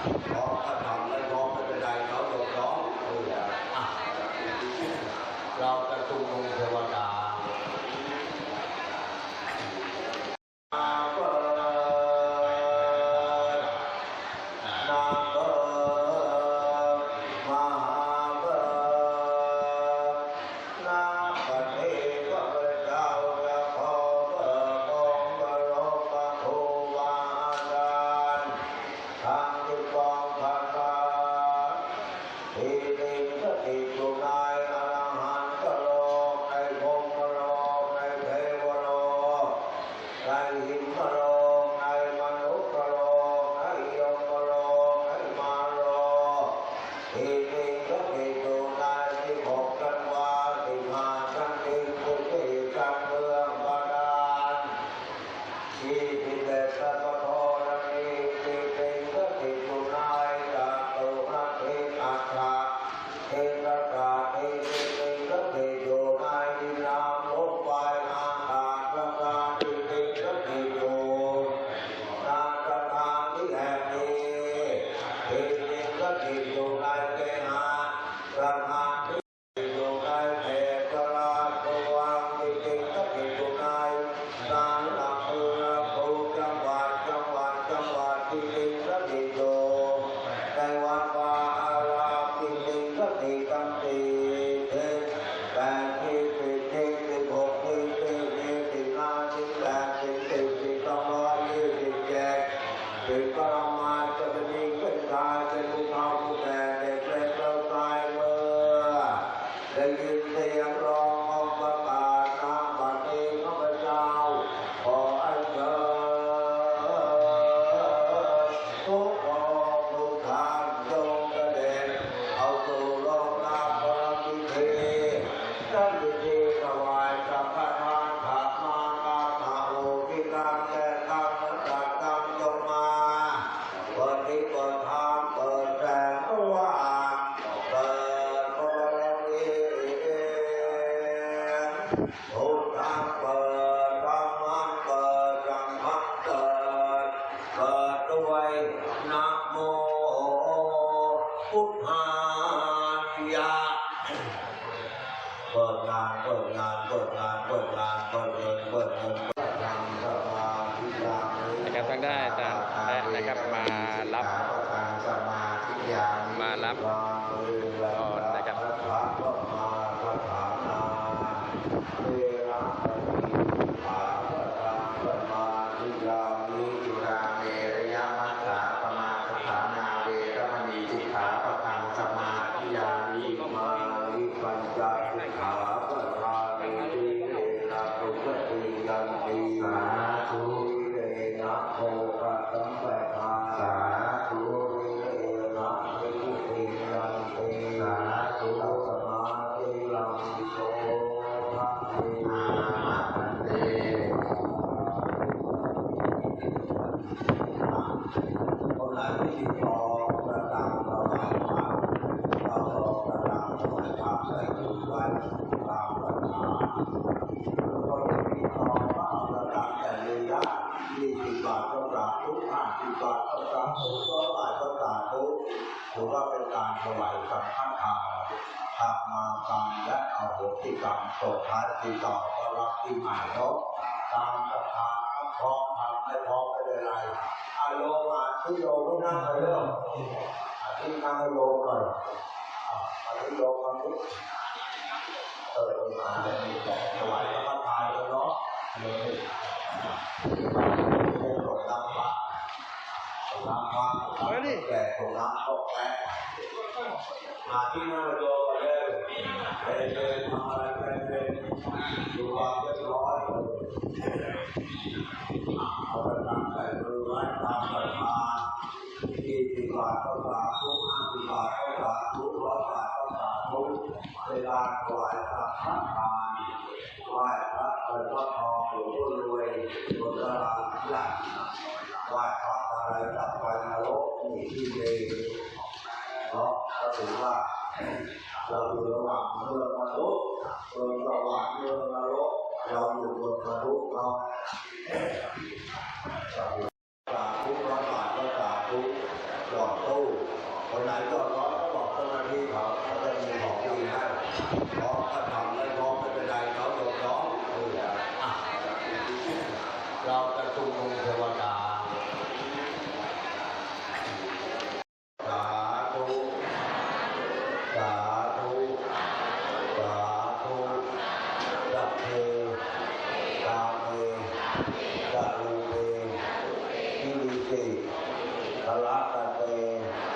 और นะครับทางด้านอาจารย์นะครับมารับมารับ eh, อโหสิกรรมสดท้าสิต่อก็รับที่ใหม่เนาตามศรัทาพร้อมทำไม่พร้อมไม่เป็นไรอารมณ์มาที่โยมนั่งไปเรื่องอาที่นั่งโยมก่อนอาที่โยมมาที่เออมาจะมีแต่ถวายพระทานแล้เนาะเลยให้หลวงตาป่าหลวงตาป่าแก่หลวงตาพ่อแก่มาที่นั่งโยมไปเลยไปเลย ดูคามเรียร้อยเอาไปตั้งใจบริวารตามศรัาที่ดีกว่าก็สาธุห้าดีกว่าก็สาธุร้อยกว่าก็สาเวลาถวยพระทาไหว้พระเปิดพรอว่อรวยหลวาหลังไหว้พระอะไรตัดไปทเมื่าเราอยู่ระหว่างเมื่อมนุษ บนสวรรค์บนนรกเราอยู่บนมนุษย์เราสาธุสาธุพระบาทก็สาธุหลอดตู้คนไหนก็ร้อนก็บอกเจ้าหน้าที่เขาเขาจะมีของดีให้พร้อมกระทำ ติพล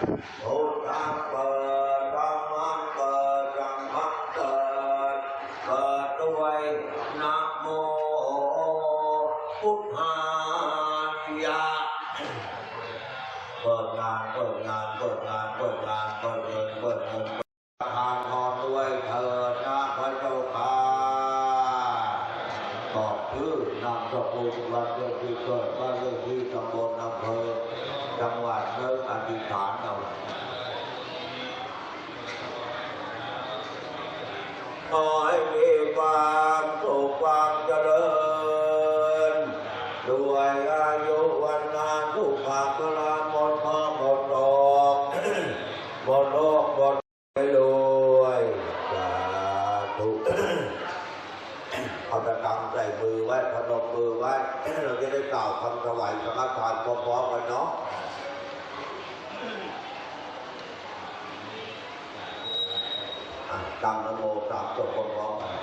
เปิดธรรมังเปิดสังฆังเปิดเปิดด้วนโมพุทธายะเปิดงานเปิดงานเปิดงานเปิดงานเปิดเงินเปิดเงิน สกุลวันเดือนที่เกิดบ้านเลขที่ตำบลอำเภอจังหวัดเลิกอธิษฐานเอาขอให้มีความสุขความเจริญด้วยอายุ จะได้กล่าวคำถวายสังฆทานพร้อมๆกันเนาะตั้งนโมสามจบพร้อมกัน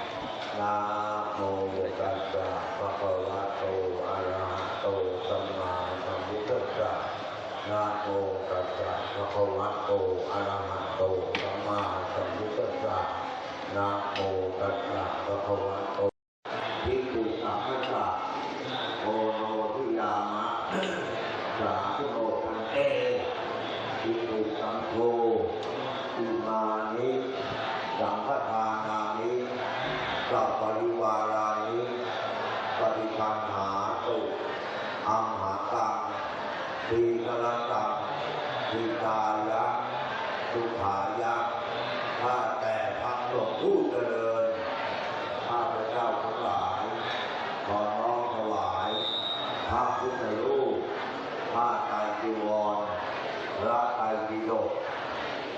นะโมตัสสะภะคะวะโตอะระหะโตสัมมาสัมพุทธัสสะนะโมตัสสะภะคะวะโตอะระหะโตสัมมาสัมพุทธัสสะนะโมตัสสะภะคะวะโตามะสาธุโนพันเตภิกขุสังโฆอิมานิสังฆทานานิสัพปริวารานิปฏิปันหาตุอัมหาตังทีกรตังทีตายะสุขายะข้าแต่พักหลวงผู้เจริญข้าพระเจ้าทั้งหลายขอน พระพุทธรูปผ้าไตรจีวรพระไตรปิฎก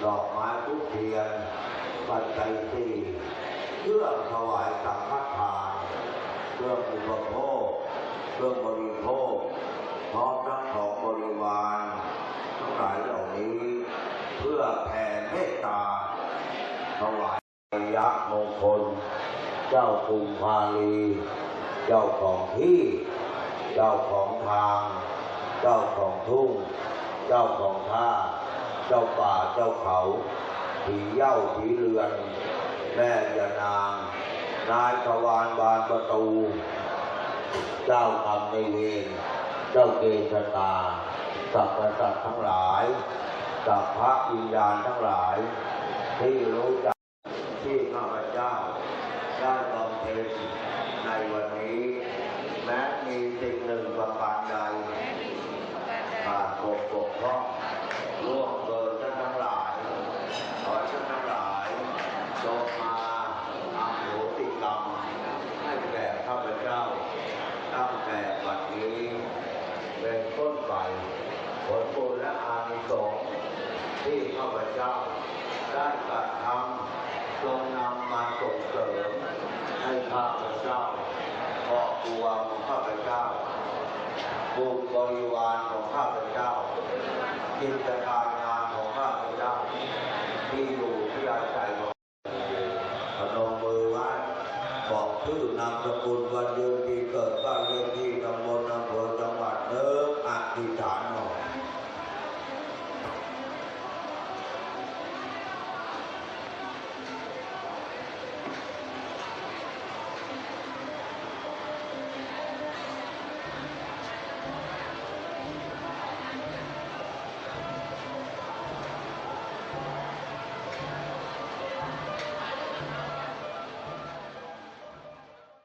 ดอกไม้ทุกเทียน ปัจจัยสี่เครื่องถวายสังฆทาน เครื่องอุปโภค เครื่องบริโภคพร้อมทั้งของบริวารทั้งหลายเหล่านี้ เพื่อแผ่เมตตา ถวายยะมงคล เจ้ากรุงพาลี เจ้าของที่ เจ้าของทาง เจ้าของทุ่ง เจ้าของท่า เจ้าป่าเจ้าเขาผีเย้าผีเรือน แม่ยานาง นายทวารบานประตู เจ้ากรรมในเวรเจ้าเกณฑ์ชะตาสัพพสัตว์ทั้งหลายสัพพะวิญญาณทั้งหลาย ที่รู้จักที่ข้าพเจ้าได้บำเพ็ญในวันนี้ แม้มีสิ่งหนึ่งประการใดขาดตกบกพร่องล่วงเกินท่านทั้งหลาย ขอท่านทั้งหลายจงมาอโหสิกรรมให้แก่ข้าพเจ้าตั้งแต่บัดนี้เป็นต้นไปผลบุญและอานิสงส์ที่ข้าพเจ้าได้กระทำจงนำมาส่งเสริมให้ข้าพเจ้า ครอบครัวของข้าพเจ้าบุตรบริวารของข้าพเจ้ากิจการงานของข้าพเจ้า